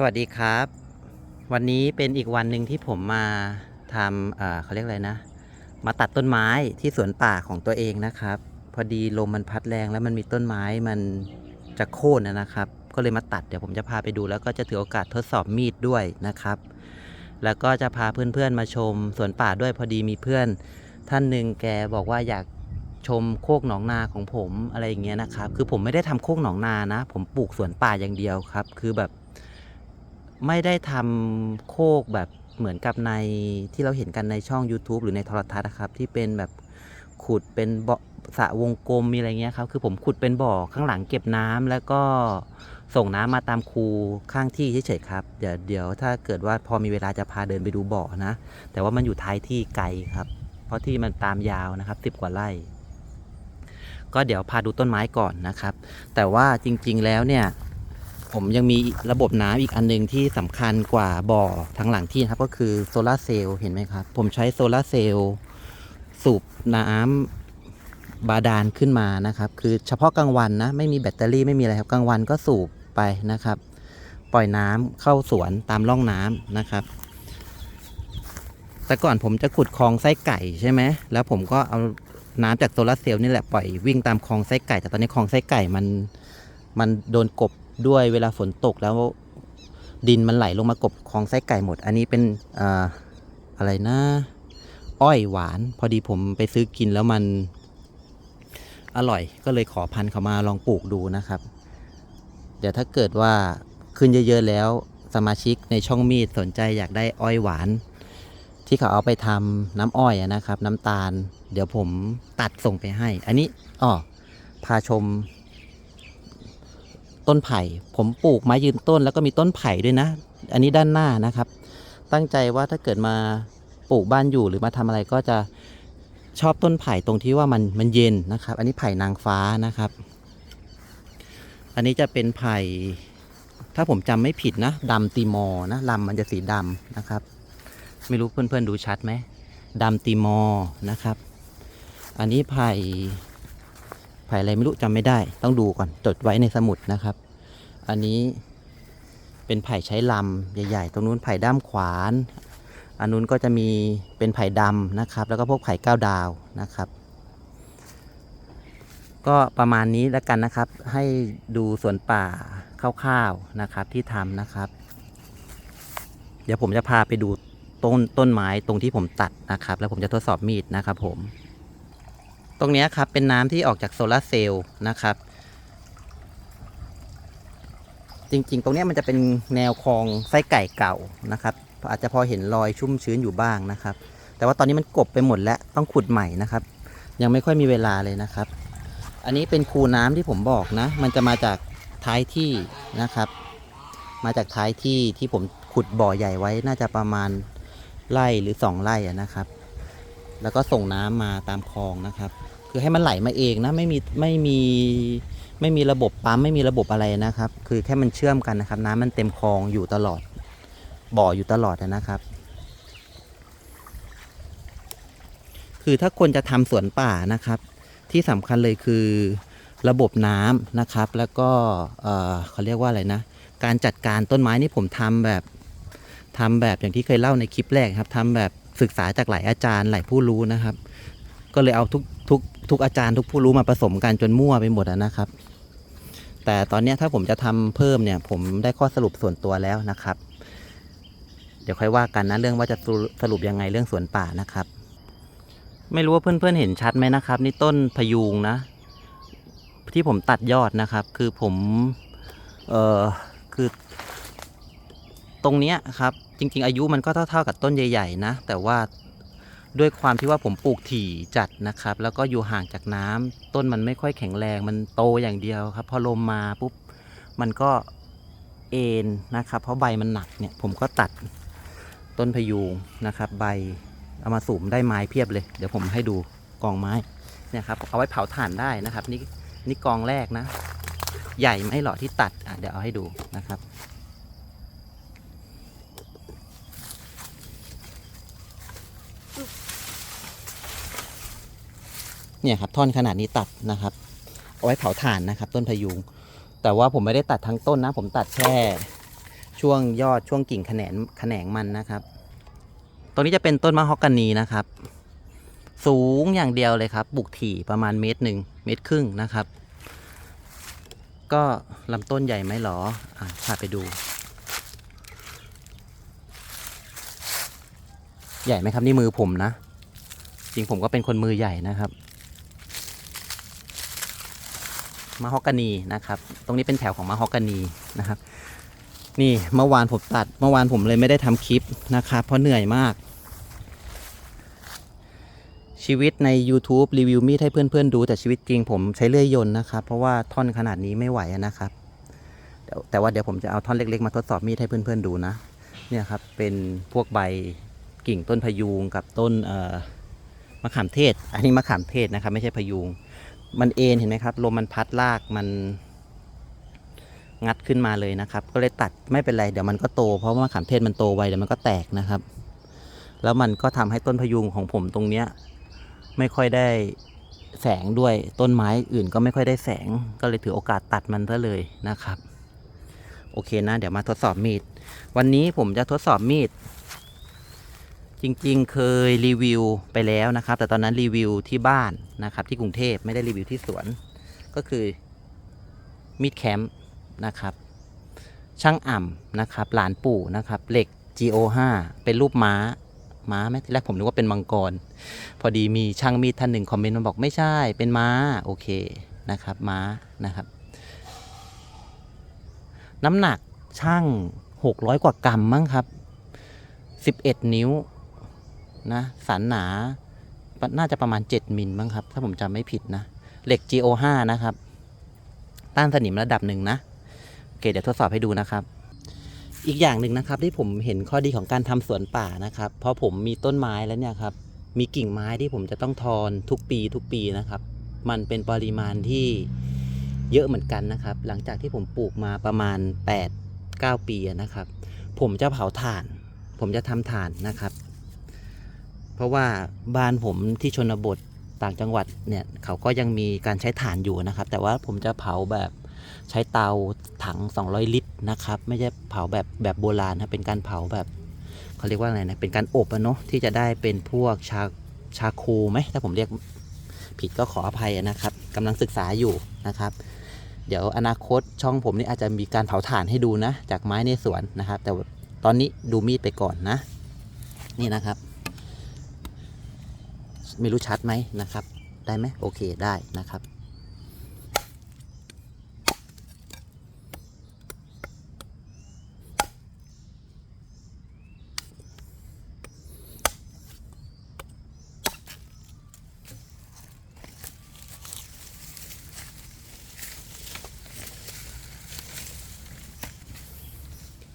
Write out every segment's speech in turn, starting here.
สวัสดีครับ วันนี้เป็นอีกวันหนึ่งที่ผมมาทำเเขาเรียกอะไรนะ มาตัดต้นไม้ที่สวนป่าของตัวเองนะครับ พอดีลมมันพัดแรงแล้วมันมีต้นไม้มันจะโค่นนะครับ ก็เลยมาตัดเดี๋ยวผมจะพาไปดู แล้วก็จะถือโอกาสทดสอบมีดด้วยนะครับ แล้วก็จะพาเพื่อนๆมาชมสวนป่าด้วยพอดีมีเพื่อนท่านหนึ่งแกบอกว่าอยากชมโคกหนองนาของผมอะไรอย่างเงี้ยนะครับ คือผมไม่ได้ทำโคกหนองนานะ ผมปลูกสวนป่าอย่างเดียวครับ คือแบบ ไม่ได้ทำโคกแบบเหมือนกับในที่เราเห็นกันในช่อง YouTube หรือในโทรทัศน์นะครับที่เป็นแบบขุดเป็นบ่อสระวงกลมมีอะไรเงี้ยครับคือผมขุดเป็นบ่อข้างหลังเก็บน้ำแล้วก็ส่งน้ำมาตามคูข้างที่เฉยๆครับเดี๋ยวเดี๋ยวถ้าเกิดว่าพอมีเวลาจะพาเดินไปดูบ่อนะ แต่ว่ามันอยู่ท้ายที่ไกลครับ เพราะที่มันตามยาวนะครับสิบกว่าไร่ก็เดี๋ยวพาดูต้นไม้ก่อนนะครับ แต่ว่าจริง ๆแล้วเนี่ย ผมยังมีระบบน้ำอีกอันหนึงที่สำคัญกว่าบ่อทั้งหลังที่นะครับก็คือโซลาเซลล์เห็นไหมครับ ผมใช้โซลาเซลล์สูบน้ำบาดาลขึ้นมานะครับ คือเฉพาะกลางวันนะไม่มีแบตเตอรี่ไม่มีอะไรครับกลางวันก็สูบไปนะครับ ปล่อยน้ำเข้าสวนตามร่องน้ำนะครับ แต่ก่อนผมจะขุดคลองไส้ไก่ใช่ไหมแล้วผมก็เอาน้ำจากโซลาเซลล์นี่แหละปล่อยวิ่งตามคลองไส้ไก่ แต่ตอนนี้คลองไส้ไก่มันมันโดนกบ ด้วยเวลาฝนตกแล้วดินมันไหลลงมากบคลองไส้ไก่หมด อันนี้เป็นออะไรนะ อ้อยหวาน พอดีผมไปซื้อกินแล้วมันอร่อย ก็เลยขอพันธุ์เขามาลองปลูกดูนะครับ เดี๋ยวถ้าเกิดว่าขึ้นเยอะๆแล้วสมาชิกในช่องมีดสนใจอยากได้อ้อยหวาน ที่เขาเอาไปทำน้ำอ้อยนะครับ น้ำตาล เดี๋ยวผมตัดส่งไปให้ อันนี้อ้อพาชม ต้นไผ่ ผมปลูกไม้ยืนต้นแล้วก็มีต้นไผ่ด้วยนะ อันนี้ด้านหน้านะครับ ตั้งใจว่าถ้าเกิดมาปลูกบ้านอยู่หรือมาทำอะไรก็จะชอบต้นไผ่ตรงที่ว่ามันมันเย็นนะครับ อันนี้ไผ่นางฟ้านะครับ อันนี้จะเป็นไผ่ ถ้าผมจำไม่ผิดนะดำตีมอนะลำมันจะสีดำนะครับ ไม่รู้เพื่อนๆดูชัดไหมดำตีมอนะครับ อันนี้ไผ่ ไผ่อะไรไม่รู้จำไม่ได้ ต้องดูก่อนจดไว้ในสมุดนะครับ อันนี้เป็นไผ่ใช้ลำใหญ่ๆ ตรงนู้นไผ่ด้ามขวานอันนู้นก็จะมีเป็นไผ่ดำนะครับ แล้วก็พวกไผ่ก้าวดาวนะครับ ก็ประมาณนี้แล้วกันนะครับ ให้ดูสวนป่าคร่าวๆนะครับที่ทำนะครับ เดี๋ยวผมจะพาไปดูต้นต้นไม้ตรงที่ผมตัดนะครับ แล้วผมจะทดสอบมีดนะครับผม ตรงนี้ครับเป็นน้ำที่ออกจากโซลาร์เซลล์นะครับ จริงๆ ตรงนี้มันจะเป็นแนวคลองไส้ไก่เก่านะครับ อาจจะพอเห็นรอยชุ่มชื้นอยู่บ้างนะครับ แต่ว่าตอนนี้มันกบไปหมดแล้วต้องขุดใหม่นะครับ ยังไม่ค่อยมีเวลาเลยนะครับ อันนี้เป็นคูน้ำที่ผมบอกนะ มันจะมาจากท้ายที่นะครับ มาจากท้ายที่ที่ผมขุดบ่อใหญ่ไว้น่าจะประมาณไร่หรือสองไร่นะครับ แล้วก็ส่งน้ำมาตามคลองนะครับ คือให้มันไหลมาเองนะไม่มีไม่มีไม่มีระบบปั๊มไม่มีระบบอะไรนะครับ คือแค่มันเชื่อมกันนะครับ น้ำมันเต็มคลองอยู่ตลอด บ่ออยู่ตลอดนะครับ คือถ้าคนจะทำสวนป่านะครับ ที่สำคัญเลยคือระบบน้ำนะครับ แล้วก็เออเขาเรียกว่าอะไรนะ การจัดการต้นไม้นี่ผมทำแบบทำแบบอย่างที่เคยเล่าในคลิปแรกครับทำแบบ ศึกษาจากหลายอาจารย์หลายผู้รู้นะครับ ก็เลยเอาทุกทุกทุกอาจารย์ทุกผู้รู้มาผสมกันจนมั่วไปหมดนะครับ แต่ตอนนี้ถ้าผมจะทำเพิ่มเนี่ย ผมได้ข้อสรุปส่วนตัวแล้วนะครับ เดี๋ยวค่อยว่ากันนะเรื่องว่าจะสรุปยังไงเรื่องสวนป่านะครับ ไม่รู้ว่าเพื่อนๆเห็นชัดไหมนะครับ นี่ต้นพยุงนะ ที่ผมตัดยอดนะครับ คือผม เออคือตรงเนี้ยครับ จริง ๆ อายุมันก็เท่า ๆ กับต้นใหญ่ ๆ นะ แต่ว่าด้วยความที่ว่าผมปลูกถี่จัดนะครับ แล้วก็อยู่ห่างจากน้ำต้นมันไม่ค่อยแข็งแรงมันโตอย่างเดียวครับ พอลมมาปุ๊บมันก็เอ็นนะครับ เพราะใบมันหนักเนี่ยผมก็ตัดต้นพยุงนะครับ ใบเอามาสูมได้ไม้เพียบเลย เดี๋ยวผมให้ดูกองไม้เนี่ยครับเอาไว้เผาถ่านได้นะครับ นี่นี่กองแรกนะ ใหญ่ไหมหรอที่ตัดอะเดี๋ยวเอาให้ดูนะครับ เนี่ยครับท่อนขนาดนี้ตัดนะครับ เอาไว้เผาถ่านนะครับ ต้นพยุง แต่ว่าผมไม่ได้ตัดทั้งต้นนะ ผมตัดแค่ช่วงยอดช่วงกิ่งแขนงแขนงมันนะครับตรงนี้จะเป็นต้นมะฮอกกานีนะครับ สูงอย่างเดียวเลยครับ บุกถี่ประมาณเมตรหนึ่งเมตรครึ่งนะครับ ก็ลำต้นใหญ่ไหมหรออะพาไปดู ใหญ่ไหมครับนี่มือผมนะ จริงผมก็เป็นคนมือใหญ่นะครับ มะฮอกกานีนะครับ ตรงนี้เป็นแถวของมะฮอกกานีนะครับ นี่เมื่อวานผมตัด เมื่อวานผมเลยไม่ได้ทำคลิปนะครับ เพราะเหนื่อยมาก ชีวิตใน YouTube รีวิวมีดให้เพื่อนๆดู แต่ชีวิตจริงผมใช้เลื่อยยนต์นะครับ เพราะว่าท่อนขนาดนี้ไม่ไหวนะครับแต่ว่าเดี๋ยวผมจะเอาท่อนเล็กๆมาทดสอบมีดให้เพื่อนๆดูนะ เนี่ยครับเป็นพวกใบกิ่งต้นพยูงกับต้นมะขามเทศ อันนี้มะขามเทศนะครับ ไม่ใช่พยูง มันเอ็นเห็นไหมครับลมมันพัดลากมันงัดขึ้นมาเลยนะครับ ก็เลยตัดไม่เป็นไรเดี๋ยวมันก็โต เพราะว่ามะขามเทศมันโตไวเดี๋ยวมันก็แตกนะครับ แล้วมันก็ทำให้ต้นพยุงของผมตรงเนี้ยไม่ค่อยได้แสงด้วยต้นไม้อื่นก็ไม่ค่อยได้แสง ก็เลยถือโอกาสตัดมันซะเลยนะครับ โอเคนะ เดี๋ยวมาทดสอบมีด วันนี้ผมจะทดสอบมีด จริงๆ เคยรีวิวไปแล้วนะครับ แต่ตอนนั้นรีวิวที่บ้านนะครับ ที่กรุงเทพไม่ได้รีวิวที่สวน ก็คือมีดแคมป์นะครับ ช่างอ่ำนะครับ หลานปู่นะครับ เหล็ก GO5 เป็นรูปม้า ม้าไหมทีแรกผมนึกว่าเป็นมังกร พอดีมีช่างมีดท่านหนึ่งคอมเมนต์มาบอกไม่ใช่เป็นม้า โอเคนะครับ ม้านะครับ น้ำหนักช่าง 600 กว่ากรัมมั้งครับ 11 นิ้ว นะสันหนา น่าจะประมาณ 7มิลมั้งครับ ถ้าผมจำไม่ผิดนะ เหล็ก GO5 นะครับ ต้านสนิมระดับหนึ่งนะ โอเค เดี๋ยวทดสอบให้ดูนะครับ อีกอย่างหนึ่งนะครับที่ผมเห็นข้อดีของการทำสวนป่านะครับเพราะผมมีต้นไม้แล้วเนี่ยครับ มีกิ่งไม้ที่ผมจะต้องทอนทุกปีทุกปีนะครับ มันเป็นปริมาณที่เยอะเหมือนกันนะครับ หลังจากที่ผมปลูกมาประมาณ 8 9 ปีนะครับ ผมจะเผาถ่าน ผมจะทำถ่านนะครับ เพราะว่าบ้านผมที่ชนบทต่างจังหวัดเนี่ยเขาก็ยังมีการใช้ถ่านอยู่นะครับ แต่ว่าผมจะเผาแบบใช้เตาถัง 200 ลิตรนะครับ ไม่ใช่เผาแบบแบบโบราณนะเป็นการเผาแบบเขาเรียกว่าอะไรนะเป็นการอบอะเนาะที่จะได้เป็นพวกชาชาโคไหมถ้าผมเรียกผิดก็ขออภัยนะครับกำลังศึกษาอยู่นะครับ เดี๋ยวอนาคตช่องผมนี่อาจจะมีการเผาถ่านให้ดูนะ จากไม้ในสวนนะครับ แต่ตอนนี้ดูมีดไปก่อนนะ นี่นะครับ ไม่รู้ชัดไหมนะครับ ได้ไหมโอเคได้นะครับ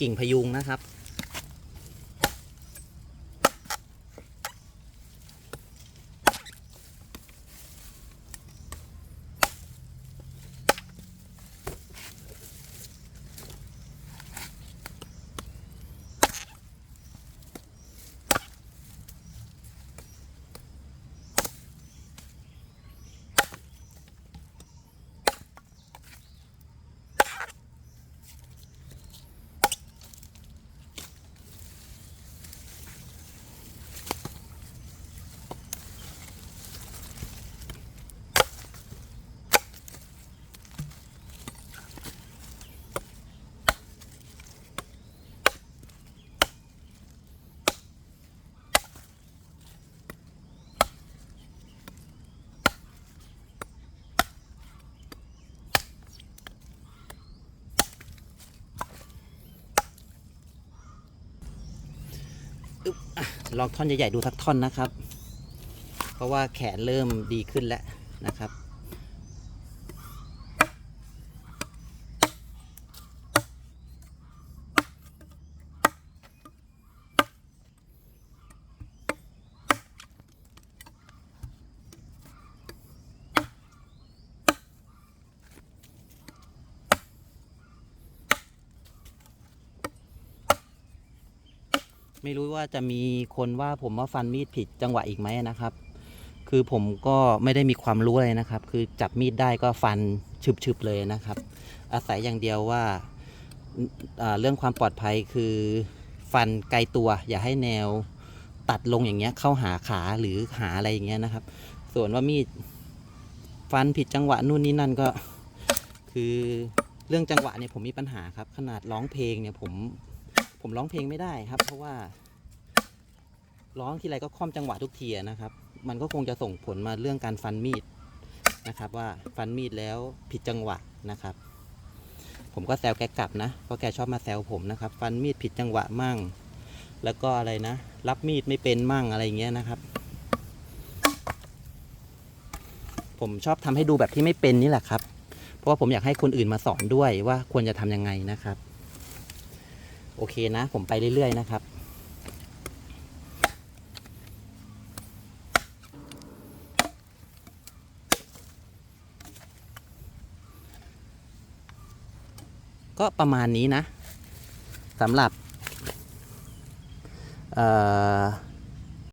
กิ่งพยุงนะครับ ลองท่อนใหญ่ๆดูสักท่อนนะครับ เพราะว่าแขนเริ่มดีขึ้นแล้วนะครับ ไม่รู้ว่าจะมีคนว่าผมว่าฟันมีดผิดจังหวะอีกไหมนะครับ คือผมก็ไม่ได้มีความรู้อะไรนะครับ คือจับมีดได้ก็ฟันฉึบๆเลยนะครับ อาศัยอย่างเดียวว่าอ่าเรื่องความปลอดภัยคือฟันไกลตัว อย่าให้แนวตัดลงอย่างเงี้ยเข้าหาขาหรือหาอะไรอย่างเงี้ยนะครับ ส่วนว่ามีดฟันผิดจังหวะนู่นนี่นั่นก็ คือเรื่องจังหวะเนี่ยผมมีปัญหาครับ ขนาดร้องเพลงเนี่ยผม ผมร้องเพลงไม่ได้ครับ เพราะว่า ร้องทีไรก็ค่อมจังหวะทุกทีนะครับ มันก็คงจะส่งผลมาเรื่องการฟันมีดนะครับ ว่าฟันมีดแล้วผิดจังหวะนะครับ ผมก็แซวแกกลับนะเพราะแกชอบมาแซวผมนะครับ ฟันมีดผิดจังหวะมั่ง แล้วก็อะไรนะ รับมีดไม่เป็นมั่งอะไรอย่างเงี้ยนะครับ ผมชอบทำให้ดูแบบที่ไม่เป็นนี่แหละครับ เพราะว่าผมอยากให้คนอื่นมาสอนด้วยว่าควรจะทำยังไงนะครับ โอเคนะ ผมไปเรื่อย ๆ นะครับ ก็ประมาณนี้นะสำหรับ เอ่อ